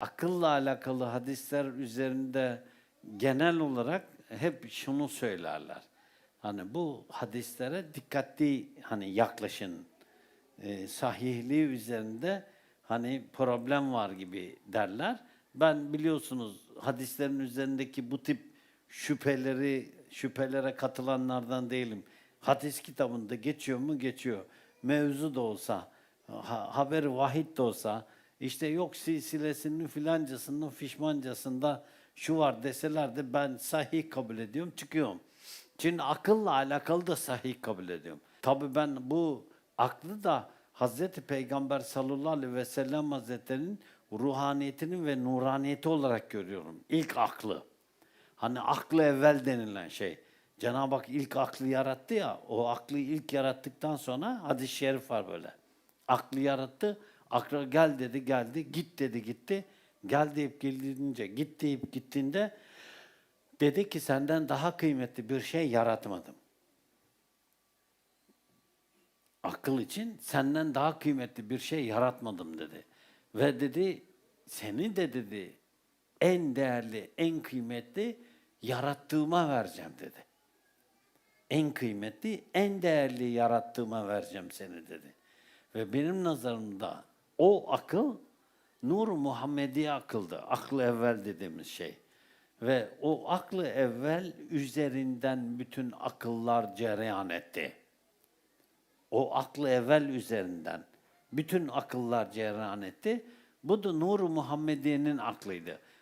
akılla alakalı hadisler üzerinde genel olarak hep şunu söylerler. Hani bu hadislere dikkatli hani yaklaşın. E, sahihliği üzerinde hani problem var gibi derler. Ben biliyorsunuz hadislerin üzerindeki bu tip şüpheleri şüphelere katılanlardan değilim. Hadis kitabında geçiyor mu? Geçiyor. Mevzu da olsa, ha, haberi vahid de olsa, işte yok silsilesinin filancasının fişmancasında şu var deseler de ben sahih kabul ediyorum, çıkıyorum. Şimdi akılla alakalı da sahih kabul ediyorum. Tabii ben bu aklı da Hazreti Peygamber sallallahu aleyhi ve sellem Hazretleri'nin ruhaniyetinin ve nuraniyeti olarak görüyorum. İlk aklı. Hani aklı evvel denilen şey. Cenab-ı Hak ilk aklı yarattı ya, o aklı ilk yarattıktan sonra hadis-i şerif var böyle. Aklı yarattı, aklı gel dedi geldi, git dedi gitti. Gel deyip gelince, git deyip gittiğinde dedi ki senden daha kıymetli bir şey yaratmadım. Akıl için senden daha kıymetli bir şey yaratmadım dedi. Ve dedi seni de dedi en değerli, en kıymetli yarattığıma vereceğim dedi. En kıymetli, en değerli yarattığıma vereceğim seni dedi. Ve benim nazarımda o akıl Nur Muhammedi akıldı. Aklı evvel dediğimiz şey. Ve o aklı evvel üzerinden bütün akıllar cereyan etti. O aklı evvel üzerinden bütün akıllar cereyan etti. Bu da Nur-u Muhammediye'nin aklıydı.